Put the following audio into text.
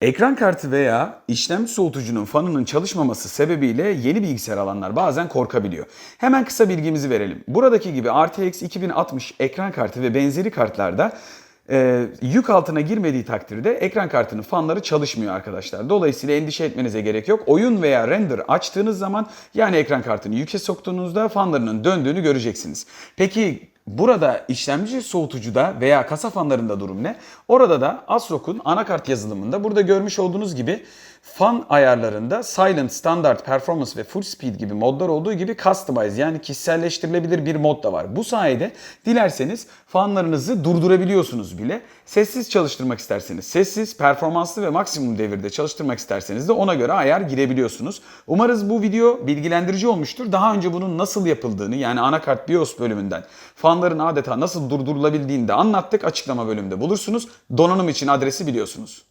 Ekran kartı veya işlemci soğutucunun fanının çalışmaması sebebiyle yeni bilgisayar alanlar bazen korkabiliyor. Hemen kısa bilgimizi verelim. Buradaki gibi RTX 2060 ekran kartı ve benzeri kartlarda e, yük altına girmediği takdirde ekran kartının fanları çalışmıyor arkadaşlar. Dolayısıyla endişe etmenize gerek yok. Oyun veya render açtığınız zaman yani ekran kartını yüke soktuğunuzda fanlarının döndüğünü göreceksiniz. Peki Burada işlemci soğutucuda veya kasa fanlarında durum ne? Orada da ASRock'un anakart yazılımında burada görmüş olduğunuz gibi fan ayarlarında Silent, Standard, Performance ve Full Speed gibi modlar olduğu gibi Customize yani kişiselleştirilebilir bir mod da var. Bu sayede dilerseniz fanlarınızı durdurabiliyorsunuz bile. Sessiz çalıştırmak isterseniz sessiz, performanslı ve maksimum devirde çalıştırmak isterseniz de ona göre ayar girebiliyorsunuz. Umarız bu video bilgilendirici olmuştur. Daha önce bunun nasıl yapıldığını yani anakart BIOS bölümünden fanların adeta nasıl durdurulabildiğini de anlattık. Açıklama bölümünde bulursunuz. Donanım için adresi biliyorsunuz.